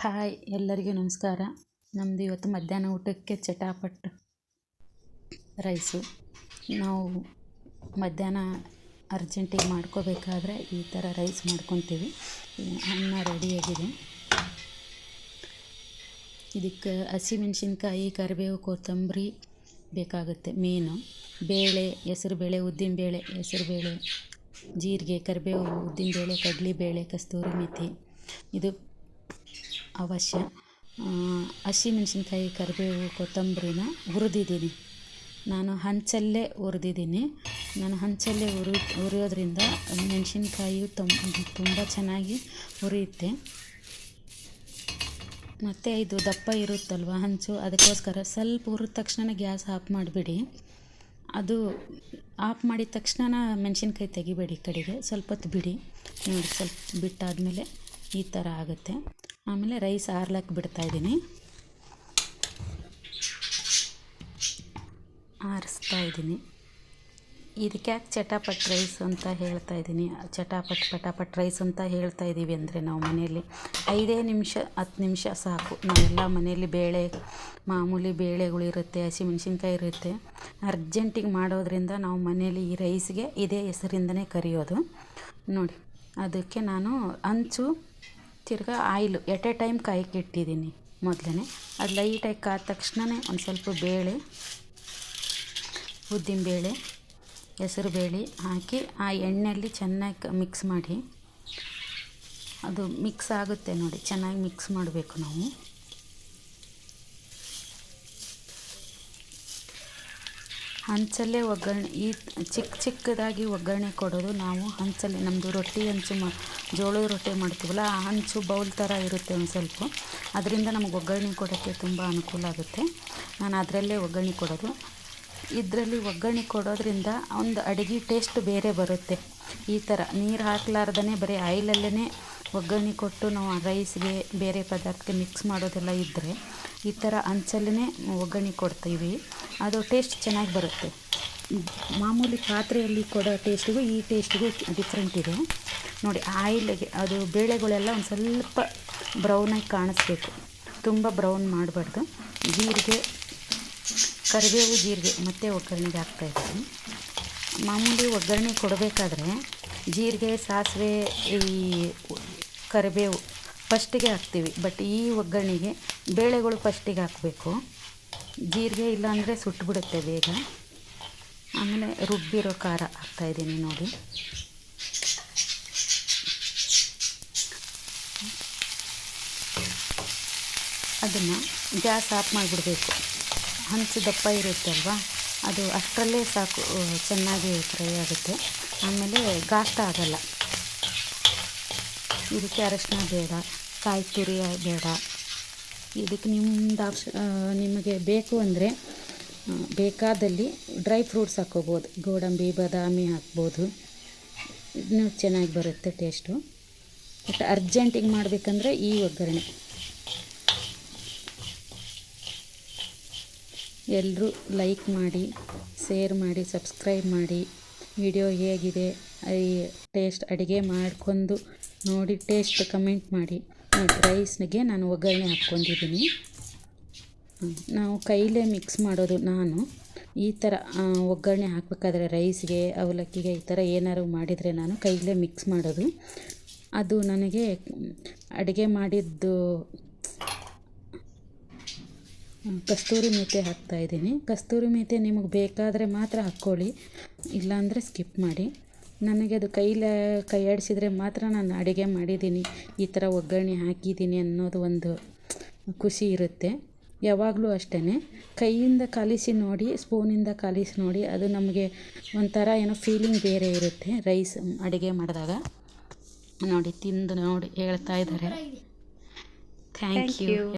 Hi, ಎಲ್ಲರಿಗೂ ನಮಸ್ಕಾರ. ನಮ್ಮದು ಇವತ್ತು ಮಧ್ಯಾಹ್ನ ಊಟಕ್ಕೆ ಚಟಾಪಟ್ ರೈಸು. ನಾವು ಮಧ್ಯಾಹ್ನ ಅರ್ಜೆಂಟಿಗೆ ಮಾಡ್ಕೋಬೇಕಾದ್ರೆ ಈ ಥರ ರೈಸ್ ಮಾಡ್ಕೊತೀವಿ. ಅನ್ನ ರೆಡಿಯಾಗಿದೆ ಇದಕ್ಕೆ ಹಸಿಮೆಣ್ಸಿನ್ಕಾಯಿ ಕರಿಬೇವು, ಕೊತ್ತಂಬರಿ ಬೇಕಾಗುತ್ತೆ. ಮೇನು, ಬೇಳೆ ಹೆಸ್ರುಬೇಳೆ ಉದ್ದಿನಬೇಳೆ ಹೆಸ್ರುಬೇಳೆ ಜೀರಿಗೆ, ಕರಿಬೇವು ಉದ್ದಿನಬೇಳೆ ಕಡಲೆಬೇಳೆ ಕಸ್ತೂರಿ ಮೇಥಿ. ಇದು ಅವಶ್ಯ. ಹಸಿಮೆಣ್ಸಿನ್ಕಾಯಿ ಕರಿಬೇವು, ಕೊತ್ತಂಬರಿನ ಹುರಿದಿದ್ದೀನಿ. ನಾನು ಹಂಚಲ್ಲೇ ಹುರಿದಿದ್ದೀನಿ. ನಾನು ಹಂಚಲ್ಲೇ ಹುರಿ, ಹುರಿಯೋದ್ರಿಂದ ಮೆಣಸಿನ್ಕಾಯಿ ತುಂಬ ಚೆನ್ನಾಗಿ ಹುರಿಯುತ್ತೆ. ಮತ್ತು ಇದು ದಪ್ಪ ಇರುತ್ತಲ್ವ ಹಂಚು, ಅದಕ್ಕೋಸ್ಕರ ಸ್ವಲ್ಪ ಹುರಿದ ತಕ್ಷಣ ಗ್ಯಾಸ್ ಆಫ್ ಮಾಡಿಬಿಡಿ. ಅದು ಆಫ್ ಮಾಡಿದ ತಕ್ಷಣ ಮೆಣಸಿನ್ಕಾಯಿ ತೆಗಿಬೇಡಿ ಕಡೆಗೆ. ಸ್ವಲ್ಪ ಹೊತ್ತು ಬಿಡಿ. ನೋಡಿ, ಸ್ವಲ್ಪ ಬಿಟ್ಟಾದಮೇಲೆ ಈ ಥರ ಆಗುತ್ತೆ. ಆಮೇಲೆ ರೈಸ್ ಆರ್ಲಕ್ಕೆ ಬಿಡ್ತಾಯಿದ್ದೀನಿ ಆರಿಸ್ತಾ ಇದ್ದೀನಿ. ಇದಕ್ಕೆ ಯಾಕೆ ಚಟಾಪಟ್ ರೈಸ್ ಅಂತ ಹೇಳ್ತಾ ಇದ್ದೀನಿ. ಚಟಾಪಟ್, ಪಟಾಪಟ್ ರೈಸ್ ಅಂತ ಹೇಳ್ತಾ ಇದ್ದೀವಿ ಅಂದರೆ ನಾವು ಮನೆಯಲ್ಲಿ ಐದೇ ನಿಮಿಷ, ಹತ್ತು ನಿಮಿಷ ಸಾಕು. ನಾವೆಲ್ಲ ಮನೆಯಲ್ಲಿ ಬೇಳೆ, ಮಾಮೂಲಿ ಬೇಳೆಗಳಿರುತ್ತೆ ಹಸಿಮೆಣ್ಸಿನ್ಕಾಯಿ ಇರುತ್ತೆ. ಅರ್ಜೆಂಟಿಗೆ ಮಾಡೋದ್ರಿಂದ ನಾವು ಮನೆಯಲ್ಲಿ ಈ ರೈಸ್ಗೆ ಇದೇ ಹೆಸರಿಂದನೇ ಕರೆಯೋದು. ನೋಡಿ, ಅದಕ್ಕೆ ನಾನು ಹಂಚು ತಿರ್ಗಾ ಆಯಿಲು. ಎಟ್ ಎ ಟೈಮ್ ಕಾಯಕ್ಕೆ ಇಟ್ಟಿದ್ದೀನಿ ಮೊದಲೇ ಅದು ಲೈಟಾಗಿ ಕಾದ ತಕ್ಷಣವೇ ಒಂದು ಸ್ವಲ್ಪ ಬೇಳೆ, ಉದ್ದಿನ ಬೇಳೆ, ಹೆಸರು ಬೇಳೆ ಹಾಕಿ ಆ ಎಣ್ಣೆಯಲ್ಲಿ ಚೆನ್ನಾಗಿ ಮಿಕ್ಸ್ ಮಾಡಿ. ಅದು ಮಿಕ್ಸ್ ಆಗುತ್ತೆ ನೋಡಿ. ಚೆನ್ನಾಗಿ ಮಿಕ್ಸ್ ಮಾಡಬೇಕು ನಾವು. ಹಂಚಲ್ಲೇ ಒಗ್ಗರಣೆ, ಈ ಚಿಕ್ಕ ಚಿಕ್ಕದಾಗಿ ಒಗ್ಗರಣೆ ಕೊಡೋದು ನಾವು ಹಂಚಲ್ಲಿ ನಮ್ಮದು ರೊಟ್ಟಿ ಹಂಚು ಮಾ, ಜೋಳದ ರೊಟ್ಟಿ ಮಾಡ್ತೀವಲ್ಲ, ಆ ಹಂಚು ಬೌಲ್ ಥರ ಇರುತ್ತೆ ಒಂದು ಸ್ವಲ್ಪ. ಅದರಿಂದ ನಮಗೆ ಒಗ್ಗರಣೆ ಕೊಡೋಕ್ಕೆ ತುಂಬ ಅನುಕೂಲ ಆಗುತ್ತೆ. ನಾನು ಅದರಲ್ಲೇ ಒಗ್ಗರಣೆ ಕೊಡೋದು. ಇದರಲ್ಲಿ ಒಗ್ಗರಣೆ ಕೊಡೋದ್ರಿಂದ ಒಂದು ಅಡುಗೆ ಟೇಸ್ಟ್ ಬೇರೆ ಬರುತ್ತೆ. ಈ ಥರ ನೀರು ಹಾಕ್ಲಾರ್ದೇ ಬರೀ ಆಯಿಲಲ್ಲೇ ಒಗ್ಗರಣೆ ಕೊಟ್ಟು ನಾವು ರೈಸ್ಗೆ ಬೇರೆ ಪದಾರ್ಥಕ್ಕೆ ಮಿಕ್ಸ್ ಮಾಡೋದೆಲ್ಲ ಇದ್ದರೆ ಈ ಥರ ಹಂಚಲ್ಲೇ ಒಗ್ಗರಣೆ ಕೊಡ್ತೀವಿ. ಅದು ಟೇಸ್ಟ್ ಚೆನ್ನಾಗಿ ಬರುತ್ತೆ. ಮಾಮೂಲಿ ಪಾತ್ರೆಯಲ್ಲಿ ಕೊಡೋ ಟೇಸ್ಟಿಗೂ ಈ ಟೇಸ್ಟಿಗೂ ಡಿಫ್ರೆಂಟ್ ಇದೆ. ನೋಡಿ ಆಯಿಲ್ಗೆ ಅದು ಬೇಳೆಗಳೆಲ್ಲ ಒಂದು ಸ್ವಲ್ಪ ಬ್ರೌನಾಗಿ ಕಾಣಿಸ್ಬೇಕು. ತುಂಬ ಬ್ರೌನ್ ಮಾಡಬಾರ್ದು. ಜೀರಿಗೆ, ಕರಿಬೇವು ಜೀರಿಗೆ ಮತ್ತು ಒಗ್ಗರಣೆಗೆ ಹಾಕ್ತಾಯಿದ್ದೀನಿ ಮಾಮೂಲಿ ಒಗ್ಗರಣೆ ಕೊಡಬೇಕಾದ್ರೆ ಜೀರಿಗೆ, ಸಾಸಿವೆ, ಈ ಕರಿಬೇವು ಫಸ್ಟಿಗೆ ಹಾಕ್ತೀವಿ. ಬಟ್ ಈ ಒಗ್ಗರಣೆಗೆ ಬೇಳೆಗಳು ಫಸ್ಟಿಗೆ ಹಾಕಬೇಕು. ಜೀರಿಗೆ ಇಲ್ಲಾಂದರೆ ಸುಟ್ಟುಬಿಡುತ್ತೆ ಬೇಗ. ಆಮೇಲೆ ರುಬ್ಬಿರೋ ಖಾರ ಹಾಕ್ತಾಯಿದ್ದೀನಿ ನೋಡಿ. ಅದನ್ನು ಗ್ಯಾಸ್ ಆಫ್ ಮಾಡಿಬಿಡಬೇಕು. ಹಂಚು ದಪ್ಪ ಇರುತ್ತೆ ಅಲ್ವಾ? ಅದು ಅಷ್ಟರಲ್ಲೇ ಸಾಕು, ಚೆನ್ನಾಗಿ ಫ್ರೈ ಆಗುತ್ತೆ. ಆಮೇಲೆ ಗಾಷ್ಟ ಆಗೋಲ್ಲ. ಇದಕ್ಕೆ ಅರಶಿನ ಬೇಡ ಕಾಯಿ ತುರಿ ಬೇಡ. ಇದಕ್ಕೆ ನಿಮ್ದು ಆಪ್ಷ ನಿಮಗೆ ಬೇಕು ಅಂದರೆ ಬೇಕಾದಲ್ಲಿ ಡ್ರೈ ಫ್ರೂಟ್ಸ್ ಹಾಕ್ಕೋಬೋದು. ಗೋಡಂಬಿ, ಬಾದಾಮಿ ಹಾಕ್ಬೋದು. ಇನ್ನೂ ಚೆನ್ನಾಗಿ ಬರುತ್ತೆ ಟೇಸ್ಟು. ಬಟ್ ಅರ್ಜೆಂಟಿಗೆ ಮಾಡಬೇಕಂದ್ರೆ ಈ ಒಗ್ಗರಣೆ. ಎಲ್ಲರೂ ಲೈಕ್ ಮಾಡಿ, ಶೇರ್ ಮಾಡಿ, ಸಬ್ಸ್ಕ್ರೈಬ್ ಮಾಡಿ. ವಿಡಿಯೋ ಹೇಗಿದೆ, ಈ ಟೇಸ್ಟ್ ಅಡುಗೆ ಮಾಡ್ಕೊಂಡು ನೋಡಿ ಟೇಸ್ಟ್ ಕಮೆಂಟ್ ಮಾಡಿ. ನೋಡಿ ರೈಸ್ನಿಗೆ ನಾನು ಒಗ್ಗರಣೆ ಹಾಕ್ಕೊಂಡಿದ್ದೀನಿ. ನಾವು ಕೈಲೇ ಮಿಕ್ಸ್ ಮಾಡೋದು ನಾನು. ಈ ಥರ ಒಗ್ಗರಣೆ ಹಾಕಬೇಕಾದ್ರೆ ರೈಸ್ಗೆ ಅವಲಕ್ಕಿಗೆ ಈ ಥರ ಏನಾದ್ರು ಮಾಡಿದರೆ ನಾನು ಕೈಲೇ ಮಿಕ್ಸ್ ಮಾಡೋದು. ಅದು ನನಗೆ ಅಡುಗೆ ಮಾಡಿದ್ದು ಕಸ್ತೂರಿ ಮೀತೆ ಹಾಕ್ತಾ ಇದ್ದೀನಿ. ಕಸ್ತೂರಿ ಮೇಥಿ ನಿಮಗೆ ಬೇಕಾದರೆ ಮಾತ್ರ ಹಾಕ್ಕೊಳ್ಳಿ. ಇಲ್ಲಾಂದರೆ ಸ್ಕಿಪ್ ಮಾಡಿ. ನನಗೆ ಅದು ಕೈಲೇ ಕೈಯಾಡಿಸಿದರೆ ಮಾತ್ರ ನಾನು ಅಡುಗೆ ಮಾಡಿದ್ದೀನಿ. ಈ ಥರ ಒಗ್ಗರಣೆ ಹಾಕಿದ್ದೀನಿ ಅನ್ನೋದು ಒಂದು ಖುಷಿ ಇರುತ್ತೆ. ಯಾವಾಗಲೂ ಅಷ್ಟೇ ಕೈಯಿಂದ ಕಲಿಸಿ ನೋಡಿ ಸ್ಪೂನಿಂದ ಕಲಿಸಿ ನೋಡಿ ಅದು ನಮಗೆ ಒಂಥರ ಏನೋ ಫೀಲಿಂಗ್ ಬೇರೆ ಇರುತ್ತೆ. ರೈಸ್ ಅಡುಗೆ ಮಾಡಿದಾಗ. ನೋಡಿ ತಿಂದು ನೋಡಿ ಹೇಳ್ತಾ ಇದ್ದಾರೆ. Thank you